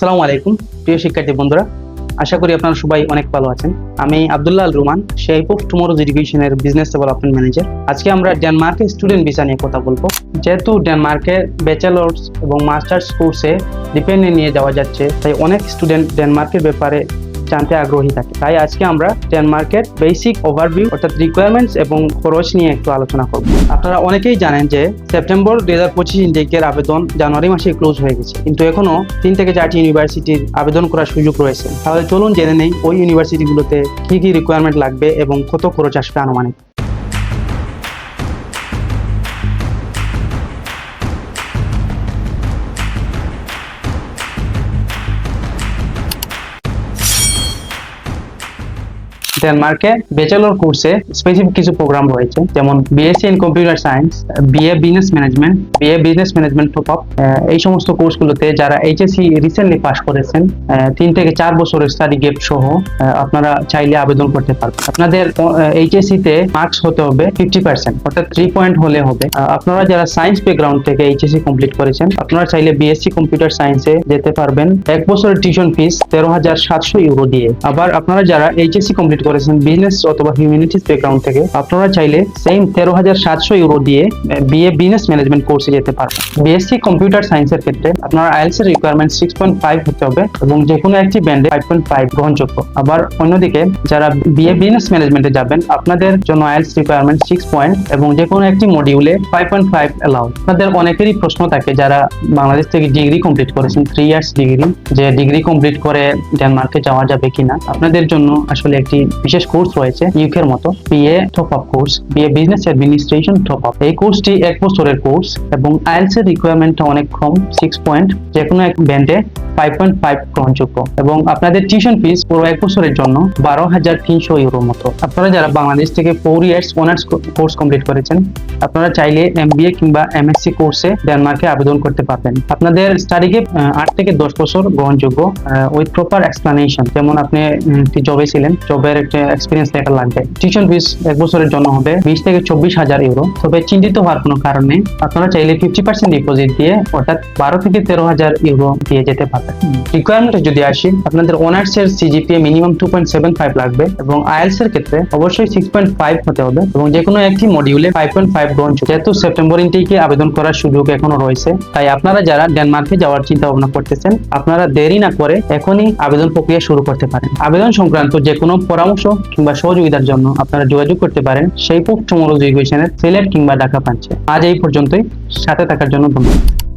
আসসালামু আলাইকুম, প্রিয় শিক্ষার্থী বন্ধুরা। আশা করি আপনারা সবাই অনেক ভালো আছেন। আমি Abdullah Al Ruman shape of tomorrow's এডুকেশনের বিজনেস ডেভেলপমেন্ট ম্যানেজার আজকে আমরা ডেনমার্কের স্টুডেন্ট ভিসা নিয়ে কথা বলব। যেহেতু ডেনমার্কের ব্যাচেলার্স এবং মাস্টার্স কোর্সে ডিপেন্ডে নিয়ে যাওয়া যাচ্ছে, তাই অনেক স্টুডেন্ট ডেনমার্কের ব্যাপারে জানতে আগ্রহী থাকে। তাই আজকে আমরা ডেনমার্কের বেসিক ওভারভিউ অর্থাৎ রিকোয়ারমেন্টস এবং খরচ নিয়ে একটু আলোচনা করব। আপনারা অনেকেই জানেন যে সেপ্টেম্বর দুই হাজার পঁচিশ ইনটেকের আবেদন জানুয়ারি মাসে ক্লোজ হয়ে গেছে। কিন্তু এখনও তিন থেকে চারটি ইউনিভার্সিটির আবেদন করার সুযোগ রয়েছে। তাহলে চলুন জেনে নেই ওই ইউনিভার্সিটিগুলোতে কি কি রিকোয়ারমেন্ট লাগবে এবং কত খরচ আসবে আনুমানিক। ডেনমার্কে ব্যাচেলর কোর্সে স্পেসিফিক কিছু প্রোগ্রাম রয়েছে, যেমন BSc in computer science BA business management BA business management top up এই সমস্ত কোর্সগুলোতে যারা এইচএসসি রিসেন্টলি পাস করেছেন তিন থেকে চার বছরের স্টাডি গ্যাপ সহ আপনারা চাইলে আবেদন করতে পারবেন। আপনাদের এইচএসসি তে মার্কস হতে হবে ফিফটি পার্সেন্ট অর্থাৎ থ্রি পয়েন্ট হলে হবে। আপনারা যারা সায়েন্স ব্যাকগ্রাউন্ড থেকে এইচএসসি কমপ্লিট করেছেন, আপনারা চাইলে বিএসসি কম্পিউটার সায়েন্সে যেতে পারবেন। এক বছরের টিউশন ফিস তেরো হাজার সাতশো ইউরো দিয়ে। আবার আপনারা যারা এইচএসসি কমপ্লিট করেছেন বিজনেস অথবা হিউম্যানিটিস ব্যাকগ্রাউন্ড থেকে, আপনারা চাইলে সেম তেরো হাজার সাতশো ইউরো দিয়ে বিএ বিজনেস ম্যানেজমেন্ট কোর্সে যেতে পারবেন। বিএসসি কম্পিউটার সায়েন্সের ক্ষেত্রে আপনার আইএলস এর রিকোয়ারমেন্ট সিক্স পয়েন্ট ফাইভ হতে হবে এবং যে কোনো একটি ব্যান্ডে ফাইভ পয়েন্ট ফাইভ গ্রহণযোগ্য। আবার অন্যদিকে, যারা বিএ বিজনেস ম্যানেজমেন্টে যাবেন, আপনাদের জন্য আইএলস রিকোয়ারমেন্ট সিক্স পয়েন্ট এবং যে কোনো একটি মডিউলে ফাইভ পয়েন্ট ফাইভ অ্যালাউ আপনাদের অনেকেরই প্রশ্ন থাকে যারা বাংলাদেশ থেকে ডিগ্রি কমপ্লিট করেছেন থ্রি ইয়ার্স ডিগ্রি যে ডিগ্রি কমপ্লিট করে ডেনমার্কে যাওয়া যাবে কিনা। আপনাদের জন্য আসলে একটি বিশেষ কোর্স রয়েছে ইউকের মতো BA top up course BA business administration top up এই কোর্সটি এক বছরের কোর্স এবং আইএলস এর রিকোয়ারমেন্টটা অনেক কম সিক্স পয়েন্ট যে কোনো এক ব্যান্ডে ফাইভ পয়েন্ট ফাইভ গ্রহণযোগ্য। এবং আপনাদের টিউশন ফিস পুরো এক বছরের জন্য বারো হাজার তিনশো ইউরোর মতো। আপনারা যারা বাংলাদেশ থেকে four years honours course complete করেছেন, আপনারা চাইলে এমবিএ কিংবা এমএসসি কোর্সে ডেনমার্কে আবেদন করতে পারবেন। আপনাদের স্টাডিকে আট থেকে দশ বছর গ্রহণযোগ্য উইথ প্রপার এক্সপ্লানেশন যেমন আপনি জবে ছিলেন জবের একটা এক্সপিরিয়েন্স লেখা লাগবে। টিউশন ফিস এক বছরের জন্য হবে বিশ থেকে চব্বিশ হাজার ইউরো তবে চিন্তিত হওয়ার কোনো কারণে আপনারা চাইলে ফিফটি পার্সেন্ট ডিপোজিট দিয়ে অর্থাৎ বারো থেকে তেরো হাজার ইউরো দিয়ে যেতে পারবেন। রিকোয়ারমেন্ট যদি আসি, আপনাদের অনার্স এর CGPA minimum two point seven five লাগবে এবং আইএলস এর ক্ষেত্রে অবশ্যই সিক্স পয়েন্ট ফাইভ হতে হবে এবং যে কোনো একটি মডিউলে ফাইভ পয়েন্ট ফাইভ গ্রহণ যেহেতু সেপ্টেম্বর ইনটেকে আবেদন করার সুযোগ এখনও রয়েছে, তাই আপনারা যারা ডেনমার্কে যাওয়ার চিন্তা ভাবনা করতেছেন, আপনারা দেরি না করে এখনই আবেদন প্রক্রিয়া শুরু করতে পারেন। আবেদন সংক্রান্ত যে কোনো পরামর্শ কিংবা সহযোগিতার জন্য আপনারা যোগাযোগ করতে পারেন সেই পোস্ট ইকুয়েশনের সিলেট কিংবা ঢাকা পাঞ্চে আজ এই পর্যন্তই। সাথে থাকার জন্য ধন্যবাদ।